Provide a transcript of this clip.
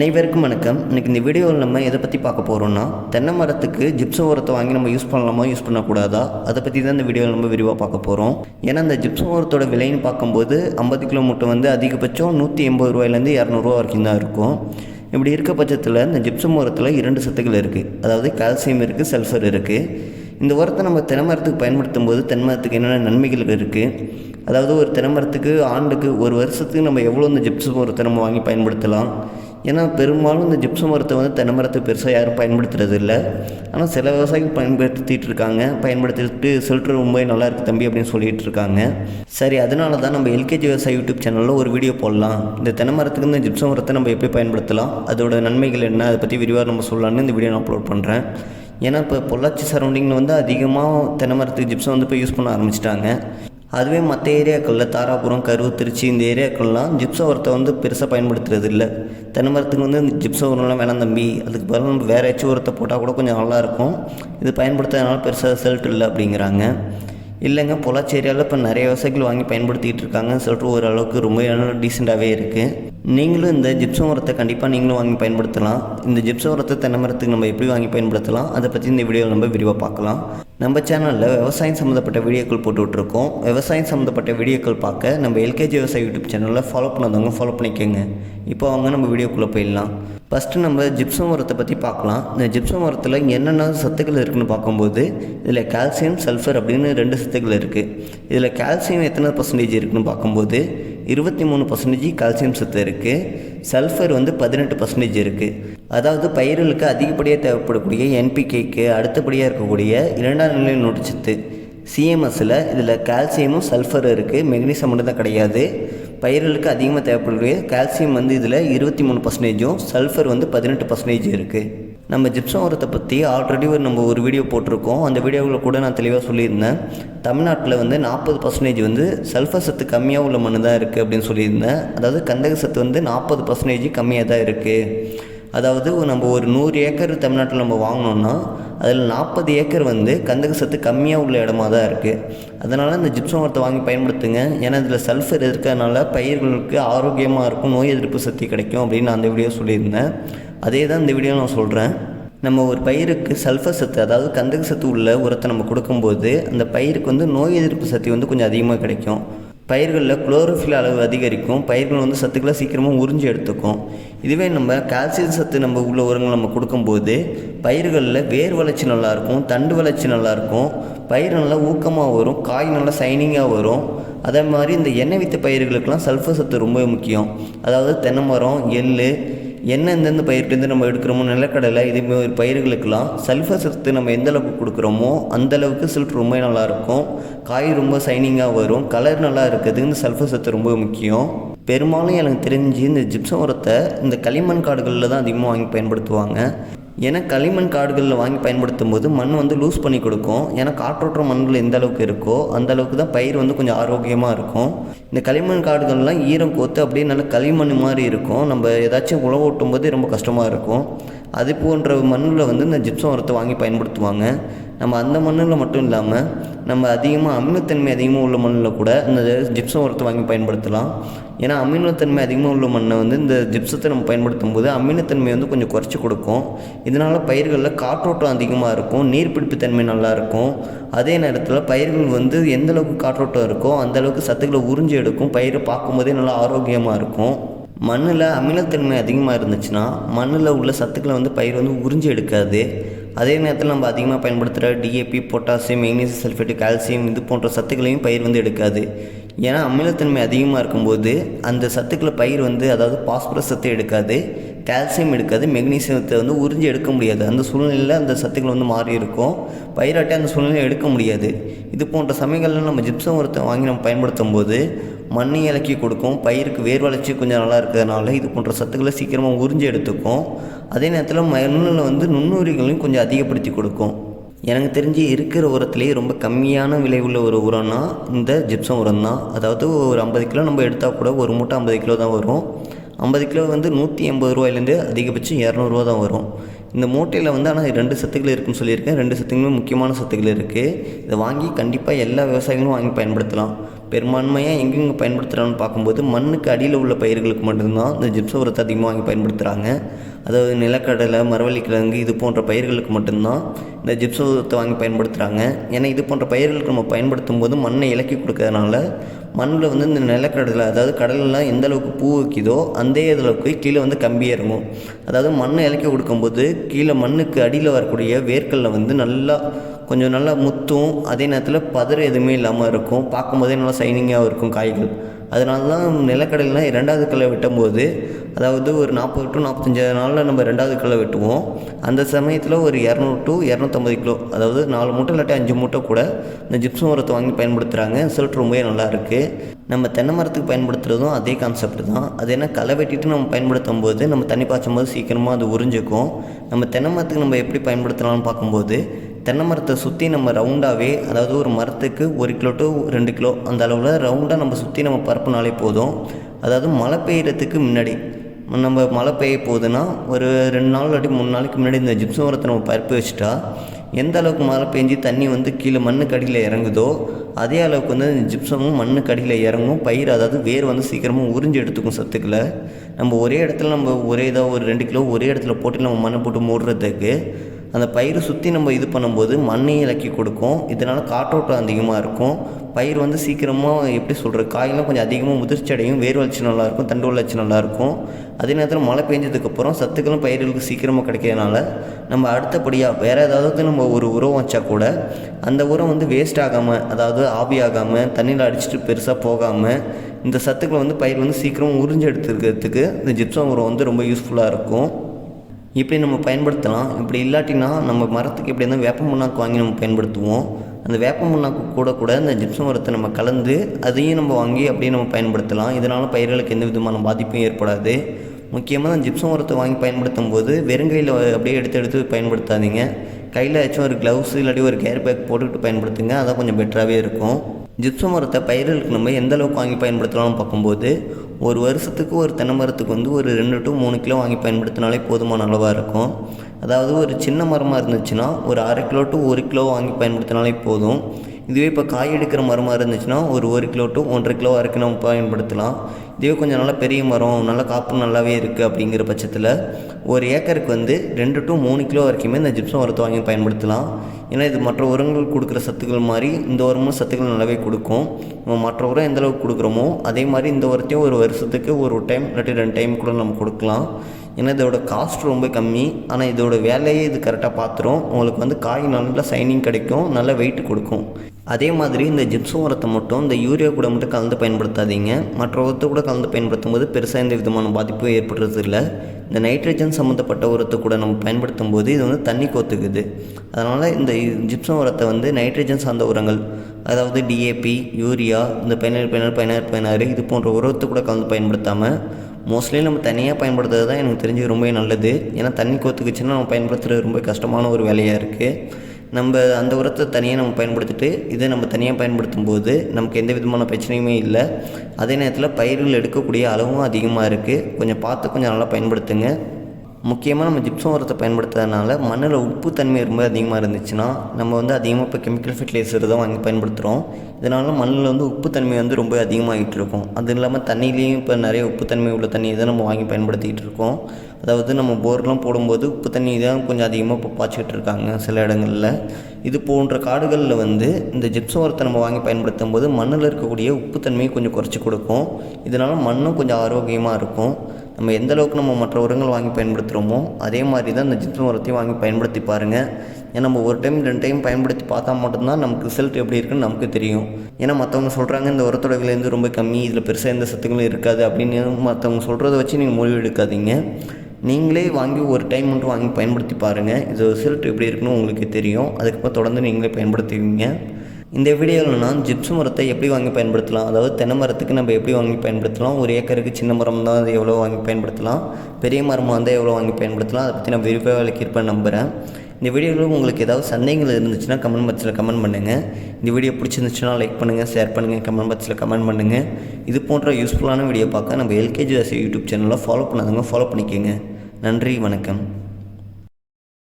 அனைவருக்கும் வணக்கம். இன்றைக்கி இந்த வீடியோவில் நம்ம எதை பற்றி பார்க்க போகிறோம்னா தென்னை மரத்துக்கு ஜிப்சம் உரத்தை வாங்கி நம்ம யூஸ் பண்ணலாமா யூஸ் பண்ணக்கூடாதா? அதை பற்றி தான் இந்த வீடியோவில் நம்ம விரிவாக பார்க்க போகிறோம் ஏன்னா இந்த ஜிப்சம் உரத்தோட விலைன்னு பார்க்கும்போது ஐம்பது கிலோ மூட்டை வந்து அதிகபட்சம் நூற்றி எண்பது ரூபாயிலேருந்து இரநூறுவா வரைக்கும் தான் இருக்கும். இப்படி இருக்க பட்சத்தில் இந்த ஜிப்சம் உரத்தில் இரண்டு சத்துக்கள் இருக்குது அதாவது கால்சியம் இருக்குது சல்ஃபர் இருக்குது இந்த உரத்தை நம்ம தென்னை மரத்துக்கு பயன்படுத்தும் போது தென்மரத்துக்கு என்னென்ன நன்மைகள் இருக்குது அதாவது ஒரு தென்னை மரத்துக்கு ஆண்டுக்கு ஒரு வருஷத்துக்கு நம்ம எவ்வளோ இந்த ஜிப்சம் உரத்தை நம்ம வாங்கி பயன்படுத்தலாம்? ஏன்னா பெரும்பாலும் இந்த ஜிப்ச மரத்தை வந்து தென்னை மரத்தை பெருசாக யாரும் பயன்படுத்துறது இல்லை ஆனால் சில விவசாயிகள் பயன்படுத்திட்டு இருக்காங்க. பயன்படுத்திட்டு சொல்லிட்டு ரொம்ப நல்லா இருக்குது தம்பி அப்படின்னு சொல்லிட்டு இருக்காங்க. சரி அதனால தான் நம்ம எல்கேஜி விவசாய யூடியூப் சேனலில் ஒரு வீடியோ போடலாம். இந்த தென்னை மரத்துக்கு இந்த ஜிப்ச மரத்தை நம்ம எப்படி பயன்படுத்தலாம்? அதோட நன்மைகள் என்ன? அதை பற்றி விரிவாக நம்ம சொல்லலாம்னு இந்த வீடியோ நான் அப்லோட் பண்ணுறேன் ஏன்னா இப்போ பொள்ளாச்சி சரௌண்டிங்கில் வந்து அதிகமாக தென்னை மரத்துக்கு ஜிப்சம் வந்து இப்போ யூஸ் பண்ண ஆரம்பிச்சிட்டாங்க. அதுவே மற்ற ஏரியாக்களில் தாராபுரம் கரூர் திருச்சி இந்த ஏரியாக்கள்லாம் ஜிப்சம் உரத்தை வந்து பெருசாக பயன்படுத்துறது இல்லை தென்னை மரத்துக்கு வந்து இந்த ஜிப்சம் உரம்லாம் வேணாம் தம்பி. அதுக்கு பதிலாக நம்ம வேறு ஏதாச்சும் உரத்தை போட்டால் கூட கொஞ்சம் நல்லாயிருக்கும். இது பயன்படுத்துறதுனால பெருசாக ரிசல்ட் இல்லை அப்படிங்கிறாங்க. இல்லைங்க பொள்ளாச்சி ஏரியாவில் இப்போ நிறைய விவசாயிகள் வாங்கி பயன்படுத்திகிட்டு இருக்காங்க. சொல்லிட்டு ஓரளவுக்கு ரொம்ப டீசெண்டாகவே இருக்குது நீங்களும் இந்த ஜிப்சம் உரத்தை கண்டிப்பாக நீங்களும் வாங்கி பயன்படுத்தலாம். இந்த ஜிப்சம் உரத்தை தென்னை மரத்துக்கு நம்ம எப்படி வாங்கி பயன்படுத்தலாம்? அதை பற்றி இந்த வீடியோவில் நம்ம விரிவாக பார்க்கலாம். நம்ம சேனலில் விவசாயம் சம்மந்தப்பட்ட வீடியோக்கள் போட்டு விட்ருக்கோம் விவசாயம் சம்மந்தப்பட்ட வீடியோக்கள் பார்க்க நம்ம எல்கேஜி விவசாய யூடியூப் சேனலில் ஃபாலோ பண்ணாதவங்க ஃபாலோ பண்ணிக்கோங்க. இப்போ அவங்க நம்ம வீடியோக்குள்ளே போயிடலாம். ஃபஸ்ட்டு நம்ம ஜிப்சம் உரத்தை பற்றி பார்க்கலாம். இந்த ஜிப்சம் உரத்தில் என்னென்ன சத்துக்கள் இருக்குதுன்னு பார்க்கும்போது இதில் கால்சியம் சல்ஃபர் அப்படின்னு ரெண்டு சத்துக்கள் இருக்குது இதில் கால்சியம் எத்தனை பர்சன்டேஜ் இருக்குதுன்னு பார்க்கும்போது இருபத்தி மூணு பர்சன்டேஜ் கால்சியம் சத்து இருக்குது சல்ஃபர் வந்து பதினெட்டு பர்சன்டேஜ் இருக்குது அதாவது பயிர்களுக்கு அதிகப்படியாக தேவைப்படக்கூடிய என்பிகேக்கு அடுத்தபடியாக இருக்கக்கூடிய இரண்டாம் நிலை நொடிச்சத்து சிஎம்எஸ்ஸில் இதில் கால்சியமும் சல்ஃபர் இருக்குது மெக்னீசியம் மட்டும் தான் கிடையாது. பயிர்களுக்கு அதிகமாக தேவைப்படக்கூடிய கால்சியம் வந்து இதில் இருபத்தி மூணு பர்சன்டேஜும் சல்ஃபர் வந்து பதினெட்டு பர்சன்டேஜ் இருக்குது நம்ம ஜிப்சம் உரத்தை பற்றி ஆல்ரெடி ஒரு நம்ம ஒரு வீடியோ போட்டிருக்கோம். அந்த வீடியோவில் கூட நான் தெளிவாக சொல்லியிருந்தேன். தமிழ்நாட்டில் வந்து நாற்பது பர்சன்டேஜ் வந்து சல்ஃபர் சத்து கம்மியாக உள்ள மண் தான் இருக்குது அப்படின்னு சொல்லியிருந்தேன். அதாவது கந்தக சத்து வந்து நாற்பது பர்சன்டேஜ் கம்மியாக தான் இருக்குது அதாவது நம்ம ஒரு நூறு ஏக்கர் தமிழ்நாட்டில் நம்ம வாங்கினோன்னா அதில் நாற்பது ஏக்கர் வந்து கந்தக சத்து கம்மியாக உள்ள இடமா தான் இருக்குது அதனால் இந்த ஜிப்சம் உரத்தை வாங்கி பயன்படுத்துங்க. ஏன்னா இதில் சல்ஃபர் இருக்கிறதுனால பயிர்களுக்கு ஆரோக்கியமாக இருக்கும் நோய் எதிர்ப்பு சக்தி கிடைக்கும் அப்படின்னு நான் அந்த வீடியோ சொல்லியிருந்தேன். அதே தான் இந்த வீடியோ நான் சொல்கிறேன் நம்ம ஒரு பயிருக்கு சல்ஃபர் சத்து அதாவது கந்தக சத்து உள்ள உரத்தை நம்ம கொடுக்கும்போது அந்த பயிருக்கு வந்து நோய் எதிர்ப்பு சக்தி வந்து கொஞ்சம் அதிகமாக கிடைக்கும். பயிர்களில் குளோரோஃபில் அளவு அதிகரிக்கும். பயிர்கள் வந்து சத்துக்களை சீக்கிரமாக உறிஞ்சி எடுத்துக்கும். இதுவே நம்ம கால்சியம் சத்து நம்ம உள்ள உரங்கள் நம்ம கொடுக்கும்போது பயிர்களில் வேர் வளர்ச்சி நல்லாயிருக்கும் தண்டு வளர்ச்சி நல்லாயிருக்கும். பயிர் நல்லா ஊக்கமாக வரும் காய் நல்லா சைனிங்காக வரும். அதே மாதிரி இந்த எண்ணெய் வித்த பயிர்களுக்கெல்லாம் சல்ஃபர் சத்து ரொம்ப முக்கியம். அதாவது தென்னை மரம் எள் என்ன எந்தெந்த பயிர்லேருந்து நம்ம எடுக்கிறோமோ நிலக்கடலை இதே மாதிரி பயிர்களுக்கெல்லாம் சல்ஃபர் சத்து நம்ம எந்த அளவுக்கு கொடுக்குறோமோ அந்த அளவுக்கு சில்ட் ரொம்ப நல்லாயிருக்கும் காய் ரொம்ப சைனிங்காக வரும். கலர் நல்லா இருக்குது இந்த சல்ஃபர் சத்து ரொம்ப முக்கியம். பெரும்பாலும் எனக்கு தெரிஞ்சு இந்த ஜிப்சம் உரத்தை இந்த களிமண் காடுகளில் தான் அதிகமாக வாங்கி பயன்படுத்துவாங்க. ஏன்னா களிமண் காடுகளில் வாங்கி பயன்படுத்தும் போது மண் வந்து லூஸ் பண்ணி கொடுக்கும். ஏன்னா காற்றோற்ற மண்ணில் எந்த அளவுக்கு இருக்கோ அந்த அளவுக்கு தான் பயிர் வந்து கொஞ்சம் ஆரோக்கியமாக இருக்கும். இந்த களிமண் காடுகள்லாம் ஈரம் கோத்து அப்படியே நல்ல களிமண் மாதிரி இருக்கும். நம்ம ஏதாச்சும் உழவு ஓட்டும் போது ரொம்ப கஷ்டமாக இருக்கும். அது போன்ற மண்ணில் வந்து இந்த ஜிப்சம் உரத்தை வாங்கி பயன்படுத்துவாங்க. நம்ம அந்த மண்ணில் மட்டும் இல்லாமல் நம்ம அதிகமாக அமிலத்தன்மை அதிகமாக உள்ள மண்ணில் கூட இந்த ஜிப்சம் உரத்தை வாங்கி பயன்படுத்தலாம். ஏன்னா அமிலத்தன்மை அதிகமாக உள்ள மண்ணை வந்து இந்த ஜிப்சத்தை நம்ம பயன்படுத்தும் போது அமிலத்தன்மை வந்து கொஞ்சம் குறைச்சி கொடுக்கும். இதனால் பயிர்களில் காற்றோட்டம் அதிகமாக இருக்கும் நீர்பிடிப்பு தன்மை நல்லாயிருக்கும் அதே நேரத்தில் பயிர்கள் வந்து எந்தளவுக்கு காற்றோட்டம் இருக்கோ அந்தளவுக்கு சத்துக்களை உறிஞ்சி எடுக்கும். பயிரை பார்க்கும்போதே நல்லா ஆரோக்கியமாக இருக்கும். மண்ணில் அமிலத்தன்மை அதிகமாக இருந்துச்சுன்னா மண்ணில் உள்ள சத்துக்களை வந்து பயிர் வந்து உறிஞ்சி எடுக்காது. அதே நேரத்தில் நம்ம அதிகமாக பயன்படுத்துகிற DAP potassium magnesium sulphate calcium இது போன்ற சத்துக்களையும் பயிர் வந்து எடுக்காது. ஏன்னா அமிலத்தன்மை அதிகமாக இருக்கும்போது அந்த சத்துக்களை பயிர் வந்து அதாவது பாஸ்பரஸ் சத்து எடுக்காது கால்சியம் எடுக்காது மெக்னீசியத்தை வந்து உறிஞ்சி எடுக்க முடியாது. அந்த சூழ்நிலையில் அந்த சத்துக்கள் வந்து மாறி இருக்கும். பயிராட்டே அந்த சூழ்நிலையை எடுக்க முடியாது. இது போன்ற சமயங்களில் நம்ம ஜிப்சம் உரத்தை வாங்கி நம்ம பயன்படுத்தும் போது மண்ணை இலக்கி கொடுக்கும் பயிருக்கு வேர் வளர்ச்சி கொஞ்சம் நல்லா இருக்கிறதுனால இது போன்ற சத்துக்களை சீக்கிரமாக உறிஞ்சி எடுத்துக்கும். அதே நேரத்தில் மண்ணில் வந்து நுண்ணுரிகளையும் கொஞ்சம் அதிகப்படுத்தி கொடுக்கும். எனக்கு தெரிஞ்சு இருக்கிற உரத்துலேயே ரொம்ப கம்மியான விலை உள்ள ஒரு உரம்னா இந்த ஜிப்சம் உரம் தான் அதாவது ஒரு ஐம்பது கிலோ நம்ம எடுத்தால் கூட ஒரு மூட்டை ஐம்பது கிலோ தான் வரும். ஐம்பது கிலோ வந்து நூற்றி எண்பது ரூபாயிலேருந்து அதிகபட்சம் இரநூறுவா தான் வரும். இந்த மூட்டையில் வந்து ஆனால் ரெண்டு சத்துக்கள் இருக்குன்னு சொல்லியிருக்கேன். ரெண்டு சத்துக்களுமே முக்கியமான சத்துக்கள் இருக்குது இதை வாங்கி கண்டிப்பாக எல்லா விவசாயிகளும் வாங்கி பயன்படுத்தலாம். பெரும்பான்மையாக எங்கெங்கே பயன்படுத்துகிறான்னு பார்க்கும்போது மண்ணுக்கு அடியில் உள்ள பயிர்களுக்கு மட்டும்தான் இந்த ஜிப்ச உரத்தை அதிகமாக வாங்கி பயன்படுத்துகிறாங்க அதாவது நிலக்கடலை மரவள்ளிக்கிழங்கு இது போன்ற பயிர்களுக்கு மட்டும்தான் இந்த ஜிப்சத்தை வாங்கி பயன்படுத்துகிறாங்க ஏன்னா இது போன்ற பயிர்களுக்கு நம்ம பயன்படுத்தும் போது மண்ணை இலக்கி கொடுக்கறதுனால மண்ணில் வந்து இந்த நிலக்கடலை அதாவது கடலெல்லாம் எந்த அளவுக்கு பூ வைக்குதோ அந்த அளவுக்கு கீழே வந்து கம்பியே இருக்கும் அதாவது மண்ணை இலக்கி கொடுக்கும்போது கீழே மண்ணுக்கு அடியில் வரக்கூடிய வேர்க்கல்ல வந்து நல்லா கொஞ்சம் நல்லா முத்தும் அதே நேரத்தில் பதறு எதுவுமே இல்லாமல் இருக்கும். பார்க்கும்போதே நல்லா சைனிங்காகவும் இருக்கும் காய்கள். அதனால தான் நிலக்கடலைனா ரெண்டாவது களை வெட்டும்போது அதாவது ஒரு நாற்பது டு நாற்பத்தஞ்சாவது நாளில் நம்ம ரெண்டாவது களை வெட்டுவோம். அந்த சமயத்தில் ஒரு இரநூறு டு இரநூத்தம்பது கிலோ அதாவது நாலு மூட்டை இல்லாட்டி அஞ்சு மூட்டை கூட இந்த ஜிப்சம் உரத்தை வாங்கி பயன்படுத்துகிறாங்க ரிசல்ட் ரொம்பவே நல்லாயிருக்கு நம்ம தென்னை மரத்துக்கு பயன்படுத்துகிறதும் அதே கான்செப்ட் தான். அது என்ன களை வெட்டிட்டு நம்ம பயன்படுத்தும் போது நம்ம தண்ணி பாய்ச்சும் போது சீக்கிரமாக அது உறிஞ்சிக்கும். நம்ம தென்னை மரத்துக்கு நம்ம எப்படி பயன்படுத்தலாம்னு பார்க்கும்போது தென்னை மரத்தை சுற்றி நம்ம ரவுண்டாகவே அதாவது ஒரு மரத்துக்கு ஒரு கிலோ டு ரெண்டு கிலோ அந்த அளவில் ரவுண்டாக நம்ம சுற்றி நம்ம பரப்புனாலே போதும். அதாவது மழை பெய்யறதுக்கு முன்னாடி நம்ம மழை பெய்ய போகுதுன்னா ஒரு ரெண்டு நாள் இல்லாட்டி மூணு நாளைக்கு முன்னாடி இந்த ஜிப்சம் உரத்தை நம்ம பரப்பி வச்சுட்டா எந்த அளவுக்கு மழை பெஞ்சு தண்ணி வந்து கீழே மண்ணுக்கு அடியில் இறங்குதோ அதே அளவுக்கு வந்து இந்த ஜிப்சமும் மண்ணுக்கு அடியில் இறங்கும். பயிர் அதாவது வேர் வந்து சீக்கிரமாக உறிஞ்சு எடுத்துக்கும் சத்துக்களை. நம்ம ஒரே இடத்துல நம்ம ஒரே இதாக ஒரு ரெண்டு கிலோ ஒரே இடத்துல போட்டு நம்ம மண்ணை போட்டு மூடுறதுக்கு அந்த பயிரை சுற்றி நம்ம இது பண்ணும்போது மண்ணையும் இலக்கி கொடுக்கும். இதனால் காற்றோட்டம் அதிகமாக இருக்கும். பயிர் வந்து சீக்கிரமாக எப்படி சொல்கிறது காயெல்லாம் கொஞ்சம் அதிகமாக முதிர்ச்சி அடையும். வேர் வளர்ச்சி நல்லாயிருக்கும் தண்டு வளர்ச்சி நல்லாயிருக்கும் அதே நேரத்தில் மழை பெஞ்சதுக்கப்புறம் சத்துக்களும் பயிர்களுக்கு சீக்கிரமாக கிடைக்கிறதுனால நம்ம அடுத்தபடியாக வேறு ஏதாவது நம்ம ஒரு உரம் வச்சா கூட அந்த உரம் வந்து வேஸ்ட் ஆகாமல் அதாவது ஆவியாகாமல் தண்ணியில் அடிச்சுட்டு பெருசாக போகாமல் இந்த சத்துக்களை வந்து பயிர் வந்து சீக்கிரம் உறிஞ்சு எடுத்துக்கிறதுக்கு இந்த ஜிப்சம் உரம் வந்து ரொம்ப யூஸ்ஃபுல்லாக இருக்கும். இப்படி நம்ம பயன்படுத்தலாம். இப்படி இல்லாட்டினா நம்ம மரத்துக்கு எப்படி இருந்தால் வேப்ப முன்னாக்கு வாங்கி நம்ம பயன்படுத்துவோம். அந்த வேப்ப முன்னாக்கு கூட கூட இந்த ஜிப்சம் மரத்தை நம்ம கலந்து அதையும் நம்ம வாங்கி அப்படியே நம்ம பயன்படுத்தலாம். இதனால் பயிர்களுக்கு எந்த விதமான பாதிப்பும் ஏற்படாது. முக்கியமாக அந்த ஜிப்சம் உரத்தை வாங்கி பயன்படுத்தும் போது வெறும் கையில் அப்படியே எடுத்து எடுத்து பயன்படுத்தாதீங்க. கையில் ஏதாச்சும் ஒரு க்ளவுஸ் இல்லாட்டி ஒரு கேர் பேக் போட்டுக்கிட்டு பயன்படுத்துங்க. அதான் கொஞ்சம் பெட்டராகவே இருக்கும். ஜிப்சம் மரத்தை பயிர்களுக்கு நம்ம எந்த அளவுக்கு வாங்கி பயன்படுத்தலாம்னு பார்க்கும்போது ஒரு வருஷத்துக்கு ஒரு தென்னை மரத்துக்கு வந்து ஒரு ரெண்டு டு மூணு கிலோ வாங்கி பயன்படுத்தினாலே போதுமான அளவாக இருக்கும். அதாவது ஒரு சின்ன மரமாக இருந்துச்சுன்னா ஒரு அரை கிலோ டு ஒரு கிலோ வாங்கி பயன்படுத்தினாலே போதும். இதுவே இப்போ காய் எடுக்கிற மரமாக இருந்துச்சுன்னா ஒரு ஒரு கிலோ டு ஒன்றரை கிலோ வரைக்கும் நம்ம பயன்படுத்தலாம். இதுவே கொஞ்சம் நல்லா பெரிய மரம் நல்லா காப்பு நல்லாவே இருக்குது அப்படிங்கிற பட்சத்தில் ஒரு ஏக்கருக்கு வந்து ரெண்டு டு மூணு கிலோ வரைக்குமே இந்த ஜிப்சம் உரத்தை வாங்கி பயன்படுத்தலாம். ஏன்னா இது மற்ற உரங்கள் கொடுக்குற சத்துக்கள் மாதிரி இந்த உரமும் சத்துக்கள் நல்லாவே கொடுக்கும். நம்ம மற்ற உரம் எந்த அளவுக்கு கொடுக்குறோமோ அதே மாதிரி இந்த உரத்தையும் ஒரு வருஷத்துக்கு ஒரு டைம் இல்லாட்டி ரெண்டு டைம் கூட நம்ம கொடுக்கலாம். ஏன்னா இதோட காஸ்ட் ரொம்ப கம்மி. ஆனால் இதோட வேலையே இது கரெக்டாக பார்த்துரும் உங்களுக்கு வந்து காய் நல்லா சைனிங் கிடைக்கும். நல்ல வெயிட் கொடுக்கும். அதே மாதிரி இந்த ஜிப்சம் உரத்தை மட்டும் இந்த யூரியா கூட மட்டும் கலந்து பயன்படுத்தாதீங்க. மற்ற உரத்தை கூட கலந்து பயன்படுத்தும் போது பெருசாக எந்த விதமான பாதிப்பும் ஏற்படுறது இல்லை இந்த நைட்ரஜன் சம்மந்தப்பட்ட உரத்தை கூட நம்ம பயன்படுத்தும் போது இது வந்து தண்ணி கோத்துக்குது. அதனால் இந்த ஜிப்சம் உரத்தை வந்து நைட்ரஜன் சார்ந்த உரங்கள் அதாவது டிஏபி யூரியா இந்த பயனர் பயனர் பயனர் பயனாறு இது போன்ற உரத்தை கூட கலந்து பயன்படுத்தாமல் மோஸ்ட்லி நம்ம தனியாக பயன்படுத்துறது தான் எனக்கு தெரிஞ்சு ரொம்பவே நல்லது. ஏன்னா தண்ணி கோத்துக்குச்சுன்னா நம்ம பயன்படுத்துகிறது ரொம்ப கஷ்டமான ஒரு வேலையாக இருக்குது நம்ம அந்த உரத்தை தனியாக நம்ம பயன்படுத்திட்டு இதை நம்ம தனியாக பயன்படுத்தும் போது நமக்கு எந்த விதமான பிரச்சனையுமே இல்லை. அதே நேரத்தில் பயிர்கள் எடுக்கக்கூடிய அளவும் அதிகமாக இருக்குது கொஞ்சம் பார்த்து கொஞ்சம் நல்லா பயன்படுத்துங்க. முக்கியமாக நம்ம ஜிப்சம் உரத்தை பயன்படுத்துறதுனால மண்ணில் உப்பு தன்மை ரொம்ப அதிகமாக இருந்துச்சுன்னா நம்ம வந்து அதிகமாக இப்போ கெமிக்கல் ஃபெர்டிலைசர் தான் வாங்கி பயன்படுத்துகிறோம் இதனால் மண்ணில் வந்து உப்பு தன்மை வந்து ரொம்ப அதிகமாகிட்டு இருக்கும். அது இல்லாமல் தண்ணியிலையும் இப்போ நிறைய உப்பு தன்மை உள்ள தண்ணியை தான் நம்ம வாங்கி பயன்படுத்திக்கிட்டு இருக்கோம். அதாவது நம்ம போர்லாம் போடும்போது உப்பு தண்ணி தான் கொஞ்சம் அதிகமாக இப்போ பாய்ச்சிக்கிட்டு இருக்காங்க சில இடங்களில். இது போன்ற காடுகளில் வந்து இந்த ஜிப்சம் உரத்தை நம்ம வாங்கி பயன்படுத்தும் போது மண்ணில் இருக்கக்கூடிய உப்புத்தன்மையை கொஞ்சம் குறைச்சி கொடுக்கும். இதனால் மண்ணும் கொஞ்சம் ஆரோக்கியமாக இருக்கும். நம்ம எந்த அளவுக்கு நம்ம மற்ற உரங்கள் வாங்கி பயன்படுத்துகிறோமோ அதே மாதிரி தான் இந்த ஜிப்சம் உரத்தையும் வாங்கி பயன்படுத்தி பாருங்கள் ஏன்னா நம்ம ஒரு டைம் ரெண்டு டைம் பயன்படுத்தி பார்த்தா மட்டும்தான் நமக்கு ரிசல்ட் எப்படி இருக்குன்னு நமக்கு தெரியும். ஏன்னா மற்றவங்க சொல்கிறாங்க இந்த உரத்தோட விலை ரொம்ப கம்மி இதில் பெருசாக எந்த சத்துக்களும் இருக்காது அப்படின்னு மற்றவங்க சொல்கிறத வச்சு நீங்கள் முடிவு எடுக்காதீங்க. நீங்களே வாங்கி ஒரு டைம் மட்டும் வாங்கி பயன்படுத்தி பாருங்கள் இது ரிசல்ட் எப்படி இருக்குன்னு உங்களுக்கு தெரியும். அதுக்கப்புறம் தொடர்ந்து நீங்களே பயன்படுத்துவீங்க இந்த வீடியோவில் நான் ஜிப்ஸ் மரத்தை எப்படி வாங்கி பயன்படுத்தலாம் அதாவது தென்னை மரத்துக்கு நம்ம எப்படி வாங்கி பயன்படுத்தலாம் ஒரு ஏக்கருக்கு சின்ன மரம் தான் அது எவ்வளோ வாங்கி பயன்படுத்தலாம் பெரிய மரமாக இருந்தால் எவ்வளோ வாங்கி பயன்படுத்தலாம் அதை பற்றி நான் விரிவாக விளக்கியிருப்பேன் நம்புகிறேன் இந்த வீடியோவில் உங்களுக்கு ஏதாவது சந்தேகங்கள் இருந்துச்சுன்னா கமெண்ட் பாக்ஸில் கமெண்ட் பண்ணுங்கள் இந்த வீடியோ பிடிச்சிருந்துச்சுன்னா லைக் பண்ணுங்கள் ஷேர் பண்ணுங்கள் கமெண்ட் பாக்ஸில் கமெண்ட் பண்ணுங்கள் இது போன்ற யூஸ்ஃபுல்லான வீடியோ பார்க்க நம்ம எல்கேஜி யூடியூப் சேனலில் ஃபாலோ பண்ணாதவங்க ஃபாலோ பண்ணிக்கோங்க. நன்றி வணக்கம்.